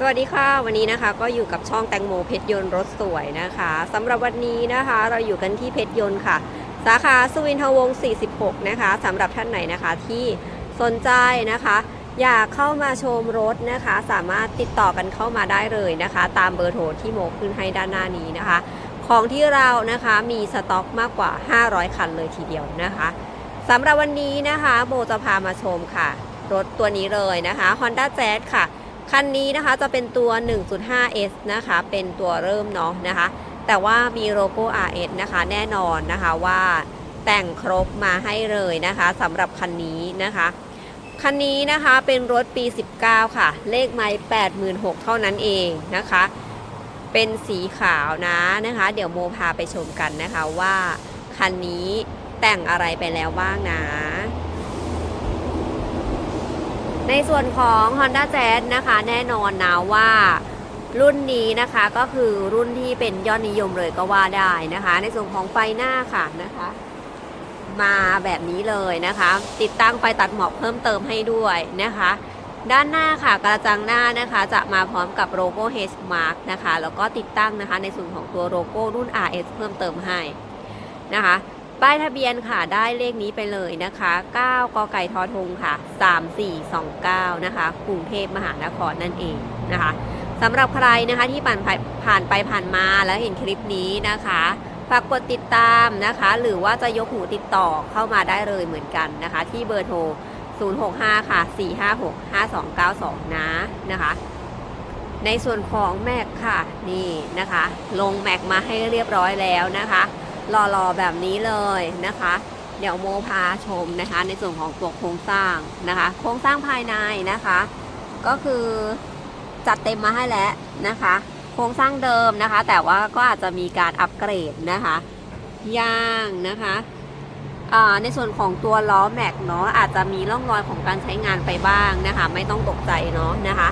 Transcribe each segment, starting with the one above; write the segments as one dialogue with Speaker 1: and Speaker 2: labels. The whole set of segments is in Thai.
Speaker 1: สวัสดีค่ะวันนี้นะคะก็อยู่กับช่องแตงโมเพชรยนต์รถสวยนะคะสำหรับวันนี้นะคะเราอยู่กันที่เพชรยนต์ค่ะ สาขาสุวินทวงศ์46 นะคะสำหรับท่านไหนนะคะที่สนใจนะคะ อยากเข้ามาชมรถนะคะ สามารถติดต่อกันเข้ามาได้เลยนะคะ ตามเบอร์โทรที่โมขึ้นให้ด้านหน้านี้นะคะ ของที่เรานะคะมีสต็อกมากกว่า 500 คันเลยทีเดียวนะคะสำหรับวันนี้นะคะโบจะพามาชมค่ะ รถตัวนี้เลยนะคะ Honda Jazz ค่ะ คันนี้นะคะจะเป็นตัว 1.5S นะคะ เป็นตัวเริ่มเนาะนะคะ แต่ว่ามีโลโก้ RS นะคะแน่นอนนะคะว่าแต่งครบมาให้เลยนะคะสำหรับคันนี้นะคะ คันนี้นะคะเป็นรถปี 19 ค่ะ เลขไม้86,000 เท่านั้นเองนะคะ เป็นสีขาวนะนะคะ เดี๋ยวโมพาไปชมกันนะคะว่าคันนี้แต่งอะไรไปแล้วบ้างนะ ในส่วนของ Honda Jazz นะคะแน่นอนนะว่ารุ่นนี้นะคะก็คือรุ่นที่เป็นยอดนิยมเลยก็ว่าได้นะคะ ในส่วนของไฟหน้าค่ะนะคะ มาแบบนี้เลยนะคะ ติดตั้งไฟตัดหมอกเพิ่มเติมให้ด้วยนะคะ ด้านหน้าค่ะกระจังหน้านะคะ จะมาพร้อมกับโลโก้ H Mark นะคะ แล้วก็ติดตั้งนะคะ ในส่วนของตัวโลโก้รุ่น RS เพิ่มเติมให้นะคะ ป้ายทะเบียนค่ะได้เลขนี้ไปเลยนะคะ 9 กไก่ทอทงค่ะ 3429 นะคะกรุงเทพมหานครนั่นเองนะคะสำหรับใครนะคะที่ผ่านผ่านไปผ่านมาแล้วเห็นคลิปนี้นะคะฝากกดติดตามนะคะ หรือว่าจะยกหูติดต่อเข้ามาได้เลยเหมือนกันนะคะ ที่เบอร์โทร 065 ค่ะ 456 5292 นะนะคะในส่วนของแม็กค่ะนี่นะคะ ลงแม็กมาให้เรียบร้อยแล้วนะคะ รอๆแบบนี้เลยนะคะ เดี๋ยวโมพาชมนะคะ ในส่วนของตัวโครงสร้างนะคะ โครงสร้างภายในนะคะ ก็คือจัดเต็มมาให้แล้วนะคะ โครงสร้างเดิมนะคะ แต่ว่าก็อาจจะมีการอัปเกรดนะคะยางนะคะในส่วนของตัวล้อแม็กเนาะอาจจะมีร่องรอยของการใช้งานไปบ้างนะคะ ไม่ต้องตกใจเนาะนะคะ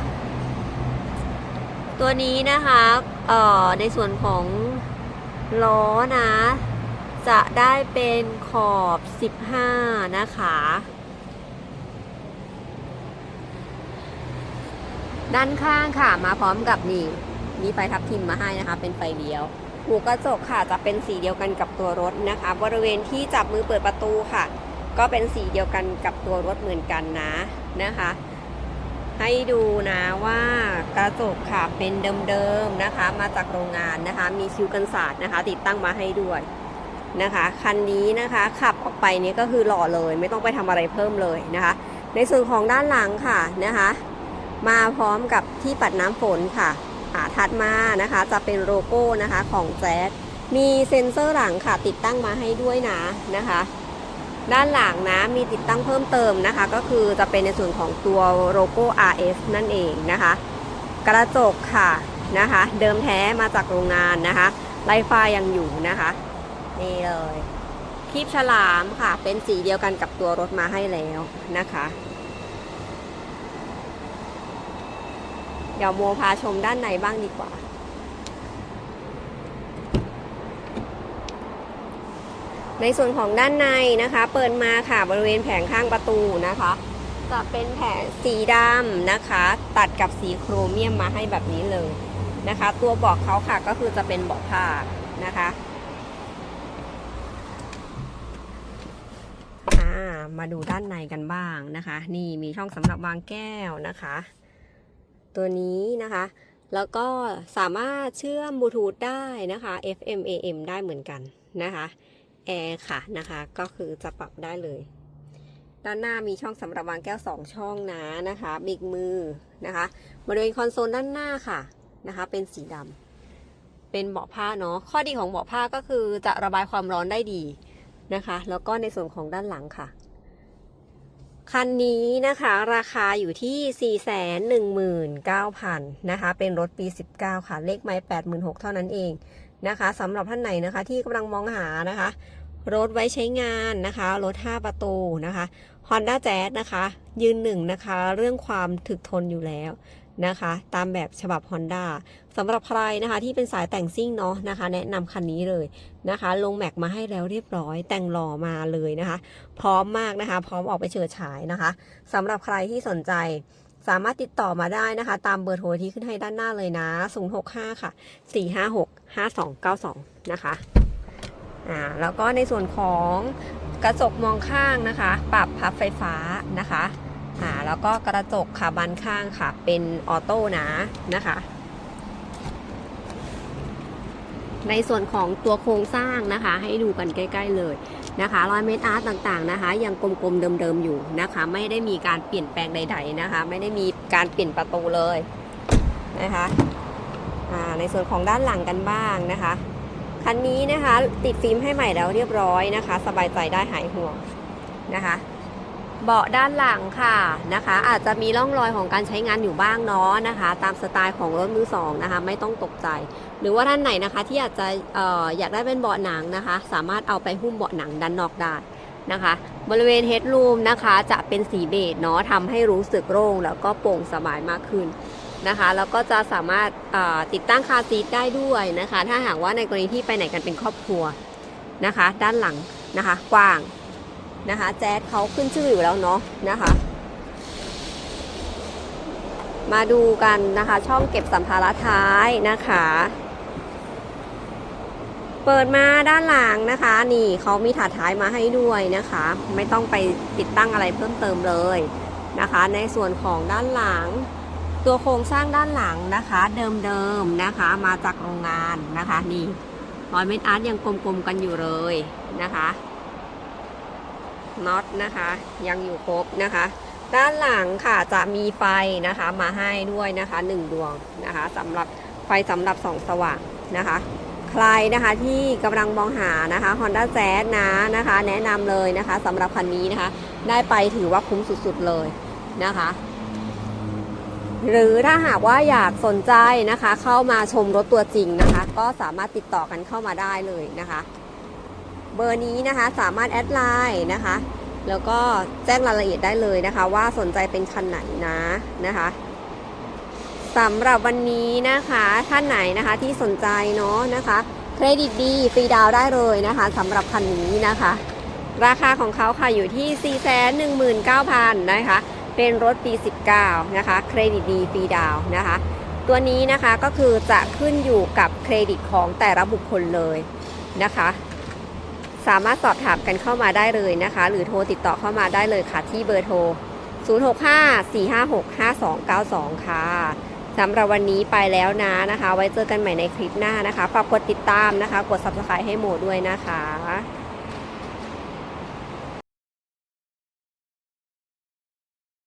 Speaker 1: ตัวนี้นะคะในส่วนของล้อนะ จะได้เป็นขอบ 15 นะคะ ด้านข้างค่ะมาพร้อมกับนี่มีไฟทับทิมมาให้นะคะ เป็นไฟเดียวหูกระจกค่ะจะเป็นสีเดียวกันกับตัวรถนะคะ บริเวณที่จับมือเปิดประตูค่ะ ก็เป็นสีเดียวกันกับตัวรถเหมือนกันนะนะคะ ให้ดูนะว่ากระจกค่ะเป็นเดิมๆนะคะ มาจากโรงงานนะคะ มีคิวกันศาสตร์นะคะ ติดตั้งมาให้ด้วย นะคะคันนี้นะคะขับออกไปนี้ก็คือหล่อเลยไม่ต้องไปทำอะไรเพิ่มเลยนะคะ ในส่วนของด้านหลังค่ะนะคะ มาพร้อมกับที่ปัดน้ำฝนค่ะอ่าถัดมานะคะจะเป็นโลโก้นะคะของแจ๊สมีเซ็นเซอร์หลังค่ะติดตั้งมาให้ด้วยนะนะคะ ด้านหลังนะมีติดตั้งเพิ่มเติมนะคะ ก็คือจะเป็นในส่วนของตัวโลโก้ RS นั่นเองนะคะ กระจกค่ะนะคะ เดิมแท้มาจากโรงงานนะคะไลไฟยังอยู่นะคะ นี่เลยคลิปฉลามค่ะ เป็นสีเดียวกันกับตัวรถมาให้แล้วนะคะ เดี๋ยวโมพาชมด้านในบ้างดีกว่า ในส่วนของด้านในนะคะ เปิดมาค่ะบริเวณแผงข้างประตูนะคะ จะเป็นแผงสีดำนะคะ ตัดกับสีโครเมียมมาให้แบบนี้เลยนะคะ ตัวบอกเขาค่ะก็คือจะเป็นบาะผ้านะคะอ่า มาดูด้านในกันบ้างนะคะ นี่มีช่องสำหรับวางแก้วนะคะ ตัวนี้นะคะ แล้วก็สามารถเชื่อมบลูทูธได้นะคะ FM AM ได้เหมือนกันนะคะแอร์ค่ะนะคะ ก็คือจะปรับได้เลย ด้านหน้ามีช่องสำหรับวางแก้ว 2 ช่องนะนะคะบิกมือนะคะบริเวณคอนโซลด้านหน้าค่ะนะคะ เป็นสีดำเป็นเบาะผ้าเนาะข้อดีของเบาะผ้าก็คือจะระบายความร้อนได้ดี นะคะ แล้วก็ในส่วนของด้านหลังค่ะ คันนี้นะคะราคาอยู่ที่ 419,000นะคะเป็นรถปี 19 ค่ะ เลขไม้86,000เท่านั้นเองนะคะสำหรับท่านไหนนะคะที่กำลังมองหานะคะรถไว้ใช้งานนะคะ รถ 5 ประตูนะคะ Honda Jazz นะคะ ยืนหนึ่งนะคะ เรื่องความถึกทนอยู่แล้ว นะคะ ตามแบบฉบับ Honda สำหรับใครนะคะที่เป็นสายแต่งซิ่งเนาะนะคะ แนะนำคันนี้เลยนะคะ ลงแม็กมาให้แล้วเรียบร้อยแต่งหล่อมาเลยนะคะ พร้อมมากนะคะ พร้อมออกไปเฉิดฉายนะคะสำหรับใครที่สนใจสามารถติดต่อมาได้นะคะ ตามเบอร์โทรที่ขึ้นให้ด้านหน้าเลยนะ 065 ค่ะ 456 5292 นะคะอ่าแล้วก็ในส่วนของกระจกมองข้างนะคะ ปรับพับไฟฟ้านะคะ อ่าแล้วก็กระจกขาบานข้างค่ะ เป็นออโต้นะนะคะ ในส่วนของตัวโครงสร้างนะคะ ให้ดูกันใกล้ ๆ เลยนะคะรอยเมตรอาร์ตต่างๆนะคะ ยังกลมๆเดิมๆอยู่นะคะ ไม่ได้มีการเปลี่ยนแปลงใด ๆนะคะ ไม่ได้มีการเปลี่ยนประตูเลยนะคะในส่วนของด้านหลังกันบ้างนะคะคันนี้นะคะติดฟิล์มให้ใหม่แล้วเรียบร้อยนะคะ สบายใจได้หายห่วงนะคะ เบาะด้านหลังค่ะนะคะ อาจจะมีร่องรอยของการใช้งานอยู่บ้างเนาะนะคะ ตามสไตล์ของรถมือสองนะคะ ไม่ต้องตกใจ หรือว่าท่านไหนนะคะที่อยากจะอออยากได้เป็นเบาะหนังนะคะ สามารถเอาไปหุ้มเบาะหนังด้านนอกได้นะคะ บริเวณเฮดรูมนะคะจะเป็นสีเบจเนาะทำให้รู้สึกโล่งแล้วก็โปร่งสบายมากขึ้นนะคะแล้วก็จะสามารถติดตั้งคาซีทได้ด้วยนะคะ ถ้าหากว่าในกรณีที่ไปไหนกันเป็นครอบครัวนะคะ ด้านหลังนะคะ กว้าง นะคะ แจ๊ดเขาขึ้นชื่ออยู่แล้วเนาะนะคะ มาดูกันนะคะ ช่องเก็บสัมภาระท้ายนะคะ เปิดมาด้านหลังนะคะ นี่เขามีถาดท้ายมาให้ด้วยนะคะ ไม่ต้องไปติดตั้งอะไรเพิ่มเติมเลยนะคะ ในส่วนของด้านหลังตัวโครงสร้างด้านหลังนะคะ เดิมๆนะคะ มาจากโรงงานนะคะนี่รอยเม็ดอาร์ตยังกลมๆกันอยู่เลยนะคะ น็อตนะคะ ยังอยู่ครบนะคะ ด้านหลังค่ะจะมีไฟนะคะมาให้ด้วยนะคะหนึ่งดวงนะคะสำหรับไฟสำหรับส่องสว่างนะคะ ใครนะคะที่กำลังมองหานะคะ Honda Jazz นะนะคะ แนะนำเลยนะคะสำหรับคันนี้นะคะ ได้ไปถือว่าคุ้มสุดๆเลยนะคะหรือถ้าหากว่าอยากสนใจนะคะ เข้ามาชมรถตัวจริงนะคะ ก็สามารถติดต่อกันเข้ามาได้เลยนะคะ เบอร์นี้นะคะสามารถแอดไลน์นะคะ แล้วก็แจ้งรายละเอียดได้เลยนะคะ ว่าสนใจเป็นคันไหนนะนะคะสำหรับวันนี้นะคะท่านไหนนะคะที่สนใจเนาะนะคะเครดิตดีฟรีดาวได้เลยนะคะสำหรับคันนี้นะคะ ราคาของเขาค่ะอยู่ที่ 419,000นะคะเป็นรถปี 19 นะคะ เครดิตดีฟรีดาวนะคะ ตัวนี้นะคะก็คือจะขึ้นอยู่กับเครดิตของแต่ละบุคคลเลยนะคะ สามารถสอบถามกันเข้ามาได้เลยนะคะ หรือโทรติดต่อเข้ามาได้เลยค่ะที่เบอร์โทร 0654565292 ค่ะสำหรับวันนี้ไปแล้วนะนะคะ ไว้เจอกันใหม่ในคลิปหน้านะคะฝากกดติดตามนะคะ กด subscribe ให้โมด้วยนะคะ